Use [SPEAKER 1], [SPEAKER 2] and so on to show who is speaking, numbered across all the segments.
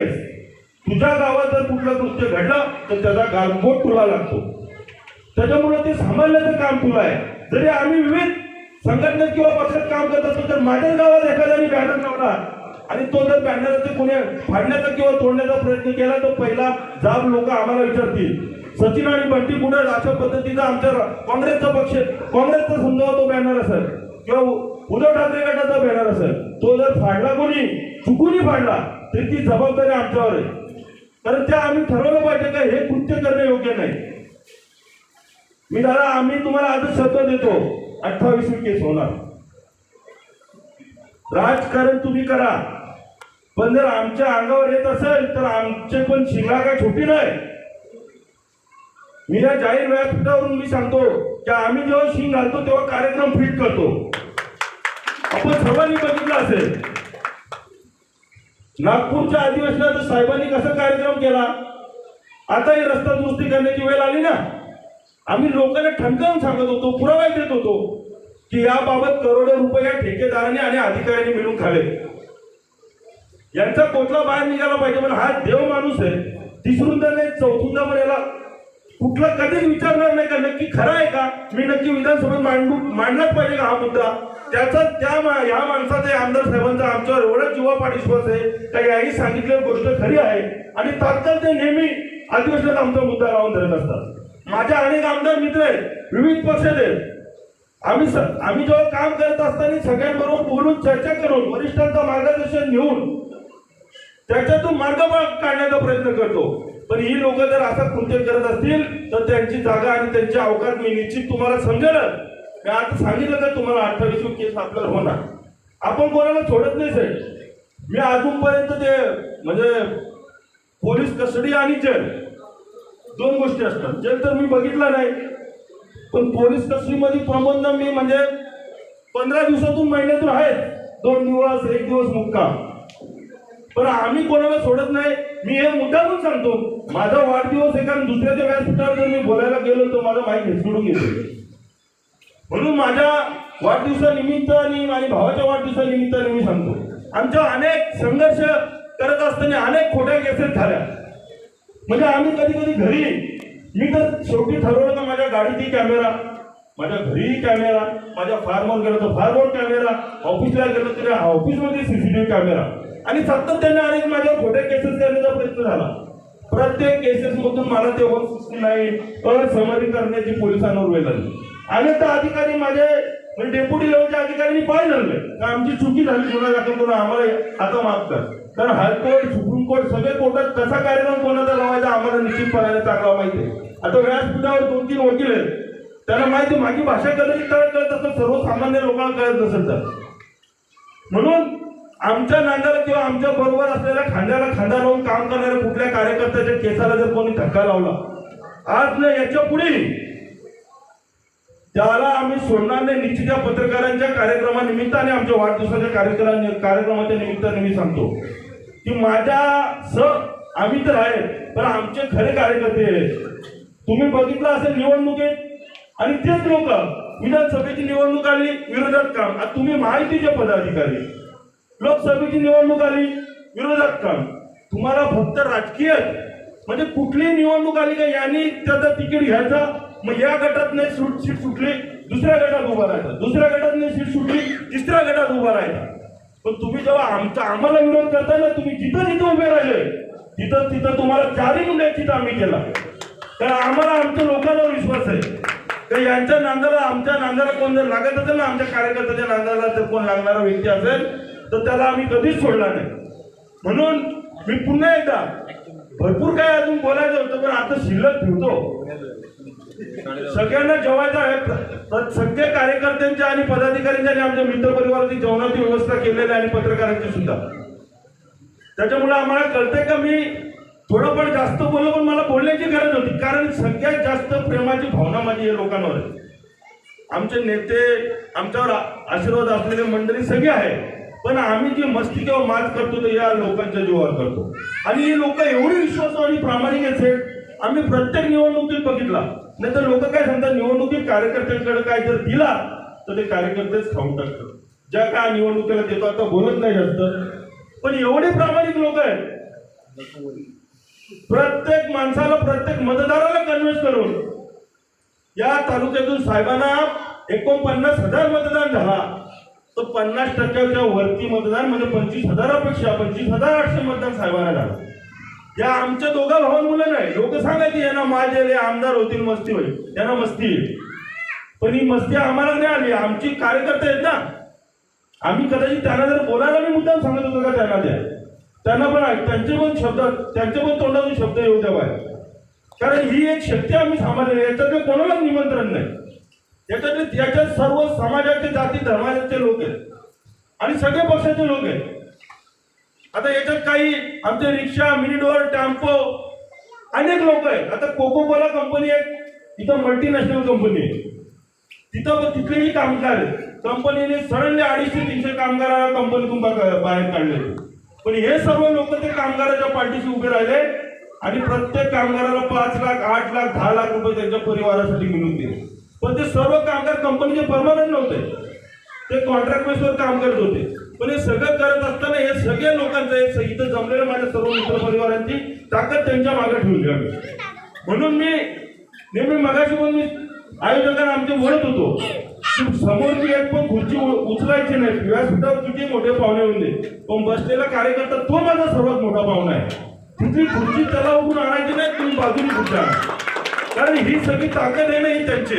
[SPEAKER 1] तुझ्या गावात जर कुठलं कृत्य घडलं तर त्याचा गालबोट तुला लागतो. त्याच्यामुळे ते सांभाळण्याचं काम तुला आहे. जरी आम्ही विविध संघटनेत किंवा पक्षात काम करत असतो तर माझ्याच गावात एखाद्याने बॅनर लावला आणि तो जर बॅनरचे कोणी फाडण्याचा किंवा तोडण्याचा प्रयत्न केला तर पहिला जाब लोक आम्हाला विचारतील. सचिन आणि बंटी कुठे? अशा पद्धतीचा आमच्या काँग्रेसचा पक्ष काँग्रेसचा समजा तो बॅनर असेल. किंवा उद्धव ठाकरे गटाचा बॅनर असेल. तो जर फाडला कोणी चुकूनही फाडला तरी ती जबाबदारी आमच्यावर आहे. कारण त्या आम्ही ठरवलं पाहिजे का हे कृत्य करणे योग्य नाही. मी दादा आम्ही तुम्हाला आज शब्द देतो. अठ्ठावीसवी केस होणार. राजकारण तुम्ही करा. पण जर आमच्या अंगावर येत असेल तर आमचे पण शिंगा काय छोटी नाही. मी या जाहीर व्यासपीठावरून मी सांगतो की आम्ही जेव्हा शिंग घालतो तेव्हा कार्यक्रम फिट करतो. आपण सर्वांनी बघितलं असेल. नागपूरच्या अधिवेशनात साहेबांनी कसा कार्यक्रम केला? आता ही रस्ता दुरुस्ती करण्याची वेळ आली ना? आम्ही लोकांना ठणकावून सांगत होतो पुरावा देत होतो की याबाबत करोडो रुपये या ठेकेदाराने आणि अधिकाऱ्यांनी मिळून खाले यांचा कोटला बाहेर निघाला पाहिजे पण हा देव माणूस आहे. तिसरूंदा नाही चौथूंदा पण याला कुठला कधीच विचारणार नाही का? नक्की खरं आहे का? मी नक्की विधानसभेत मांडू मांडलाच पाहिजे का हा मुद्दा? त्याचा त्या या माणसाचा आमदार साहेबांचा आमच्यावर एवढा जीवापाड विश्वास आहे का याही सांगितलेली गोष्ट खरी आहे? आणि तात्काळ ते नेहमी अधिवेशनात आमचा मुद्दा लावून धरत असतात. माझ्या अनेक आमदार मित्र आहेत विविध पक्ष आहेत. आम्ही स- आम्ही जेव्हा काम करत असताना सगळ्यांबरोबर बोलून चर्चा करून वरिष्ठांचं मार्गदर्शन घेऊन त्याच्यातून मार्ग काढण्याचा प्रयत्न करतो. पण ही लोक जर असं कृत्य करत असतील तर त्यांची जागा आणि त्यांचे अवकाश मी निश्चित तुम्हाला समजेलच. मी आता सांगितलं तर तुम्हाला अठ्ठावीस केस आपल्याला होणार. आपण कोणाला सोडत नाही साहेब? मी अजूनपर्यंत ते म्हणजे पोलीस कस्टडी आणि जेल दोन गोष्टी असतात. जेल तर मी बघितला नाही पण पोलीस कस्टडीमध्ये प्रबंध मी म्हणजे पंधरा दिवसातून महिन्यातून आहेत. दोन दिवस एक दिवस मुक्काम. पण आम्ही कोणाला सोडत नाही. मी हे मुद्दामून सांगतो. माझा वाढदिवस आहे दुसऱ्याच्या व्यासपीठावर जर मी बोलायला गेलो तर माझा माईक हिसकडून गेलो म्हणून माझ्या वाढदिवसानिमित्त आणि माझ्या भावाच्या वाढदिवसानिमित्ताने मी सांगतो. आमच्या अनेक संघर्ष करत असताना अनेक खोट्या केसेस झाल्या. म्हणजे आम्ही कधी कधी घरी मी तर शेवटी ठरवलं का माझ्या गाडीतही कॅमेरा माझ्या घरीही कॅमेरा माझ्या फार्मवर गेलो तर फार्मवर कॅमेरा ऑफिसला गेलो तरी ऑफिसमध्ये सीसीटीव्ही कॅमेरा आणि सातत्याने अनेक माझ्या खोट्या केसेस करण्याचा प्रयत्न झाला. प्रत्येक केसेस मधून मला ते वन सिक्स्टी नाईन असमरी करण्याची पोलिसांवर वेळ आली अनेक अधिकारी माझे म्हणजे डेप्युटी लेवलच्या अधिकाऱ्यांनी पाय धरले. का आमची चुकी झाली गुन्हा दाखल करून आम्हाला आता माफ कर. तर हायकोर्ट सुप्रीम कोर्ट सगळे कोर्टात कसा कार्यक्रम कोणाचा लावायचा आम्हाला निश्चितपणाने चांगला माहिती आहे. आता व्यासपीठावर दोन तीन वकील आहेत. त्यांना माहिती माझी भाषा कदाचित कळत कळत असेल सर्वसामान्य लोकांना कळत नसेल तर. म्हणून आमच्या नांदाला किंवा आमच्या बरोबर असलेल्या खांद्याला खांदा लावून काम करणाऱ्या कुठल्या कार्यकर्त्याच्या केसाला जर कोणी धक्का लावला आज न याच्यापुढे त्याला आम्ही सोडणार नाही. निश्चित या पत्रकारांच्या कार्यक्रमानिमित्ताने आमच्या वाढदिवसाच्या कार्यक्रम कार्यक्रमाच्या निमित्ताने मी सांगतो की माझ्या स आम्ही तर आहे पण आमचे खरे कार्यकर्ते आहेत. तुम्ही बघितलं असेल निवडणुकीत? आणि तेच लोक विधानसभेची निवडणूक आली विरोधात काम. आता तुम्ही माहितीचे पदाधिकारी. लोकसभेची निवडणूक आली विरोधात काम. तुम्हाला फक्त राजकीय म्हणजे कुठली निवडणूक आली का यांनी त्याचा तिकीट घ्यायचा? मग या गटात नाही सूट सीट सुटली दुसऱ्या गटात उभा राहायचा. दुसऱ्या गटात नाही सीट सुटली तिसऱ्या गटात उभा राहायचा. पण तुम्ही जेव्हा आमचा आम्हाला विरोध करता ना तुम्ही जिथं जिथं उभे राहिले तिथं तिथं तुम्हाला चारही गुंड्याची आम्ही केला. तर आम्हाला आमच्या लोकांवर विश्वास आहे. तर यांच्या नांदाला आमच्या नांदाला कोण जर लागत असेल ना आमच्या कार्यकर्त्याच्या नांदाला जर कोण लागणारा व्यक्ती असेल तर त्याला आम्ही कधीच सोडला नाही. म्हणून मी पुन्हा एकदा भरपूर काय अजून बोलायचं होतं पण आता शिल्लक ठेवतो. सगळ्यांना जेवायचं आहे. प्र- सगळे कार्यकर्त्यांच्या आणि पदाधिकाऱ्यांच्या आणि आमच्या मित्रपरिवाराची जेवणाची व्यवस्था केलेली आहे आणि पत्रकारांची सुद्धा. त्याच्यामुळे आम्हाला कळतंय का मी थोडं पण जास्त बोललो पण मला बोलण्याची गरज होती. कारण सगळ्यात जास्त प्रेमाची भावना माझी या लोकांवर आहे. आमचे नेते आमच्यावर आशीर्वाद असलेले मंडळी सगळे आहे पण आम्ही जे मस्ती किंवा मात करतो ते या लोकांच्या जीवावर करतो. आणि ही लोक एवढी विश्वास आणि प्रामाणिक आहेत आम्ही प्रत्येक निवडणुकीत बघितला. नाही तर लोक काय सांगतात निवडणुकीत कार्यकर्त्यांकडे काय जर दिला तर ते कार्यकर्तेच खाऊन टाकतात. ज्या काय निवडणुकीला देतो आता बोलत नाही जास्त. पण एवढे प्रामाणिक लोक आहेत. प्रत्येक माणसाला प्रत्येक मतदाराला कन्व्हिन्स करून या तालुक्यातून साहेबांना एकोणपन्नास हजार मतदान झाला. तर पन्नास टक्क्याच्या वरती मतदान म्हणजे पंचवीस हजारापेक्षा पंचवीस हजार आठशे मतदान साहेबांना झालं. या आमच्या दोघा भावां मुलं नाही. लोक सांगायचे यांना माझे आमदार होतील मस्ती होईल. यांना मस्ती येईल. पण ही मस्ती आम्हाला नाही आली. आमची कार्यकर्ते आहेत ना. आम्ही कदाचित त्यांना जर बोलायला मी मुद्दाम सांगत होतो का त्यांना द्या. त्यांना पण त्यांचे पण शब्द त्यांचे पण तोंडातून शब्द येऊ द्या बाहेर. कारण ही एक शक्ती आम्ही सांभाळली आहे. याच्यातले कोणालाच निमंत्रण नाही. याच्यातले याच्यात सर्व समाजाचे जाती धर्माचे लोक आहेत. आणि सगळे पक्षाचे लोक आहेत. आता याच्यात काही आमचे रिक्षा मिनी डोअर अनेक लोक आहेत. आता कोको कोला कंपनी आहे. इथं मल्टीनॅशनल कंपनी आहे. तिथं तिथलेही कामगार आहेत. कंपनीने सडनली अडीचशे तीनशे कामगारांना कंपनीतून बाहेर काढले पण हे सर्व लोक ते कामगाराच्या पाठीशी उभे राहिले आणि प्रत्येक कामगाराला पाच लाख आठ लाख दहा लाख रुपये त्यांच्या परिवारासाठी मिळून दिले. पण ते सर्व कामगार कंपनीचे परमानंट नव्हते. ते कॉन्ट्रॅक्ट बेसवर काम करत होते. पण हे सगळं करत असताना हे सगळे लोकांचं हे इथं जमलेल्या माझ्या सर्व मित्र परिवारांची ताकद त्यांच्या मागे ठेवली आम्ही म्हणून मी नेहमी मगाशी पण मी आयोजकांना आमचे म्हणत होतो. की समोरची एक पण खुर्ची उचलायची नाही. व्यासपीठावर किती मोठे पाहुणे होऊन दे. पण बसलेला कार्यकर्ता तो माझा सर्वात मोठा पाहुणा आहे. तिथली खुर्ची त्याला उभून आणायची नाही तुम्ही बाजूने खुर्च्या कारण ही सगळी ताकद आहे ना ही त्यांची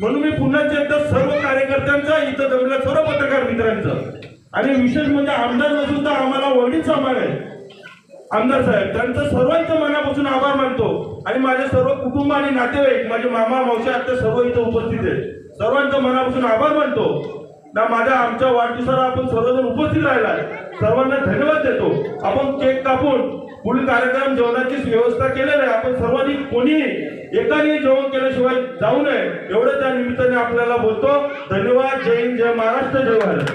[SPEAKER 1] म्हणून मी पुन्हा एकदा सर्व कार्यकर्त्यांचा इथं जमल्या सर्व पत्रकार मित्रांचं. आणि विशेष म्हणजे आमदार नसून तर आम्हाला वडील समान आहे. आमदार साहेब त्यांचं सर्वांचं मनापासून आभार मानतो. आणि माझे सर्व कुटुंब आणि नातेवाईक माझे मामा मावशी आता सर्व इथं उपस्थित आहेत. सर्वांचं मनापासून आभार मानतो. ना माझ्या आमच्या वाढदिवसाला आपण सर्वजण उपस्थित राहिलाय. सर्वांना धन्यवाद देतो. आपण केक कापून पुढील कार्यक्रम जेवणाची व्यवस्था केलेली आहे. आपण सर्वांनी कोणी एकाने जेवण केल्याशिवाय जाऊ नये. एवढं त्या निमित्ताने आपल्याला बोलतो. धन्यवाद. जय हिंद. जय महाराष्ट्र. जय भारत.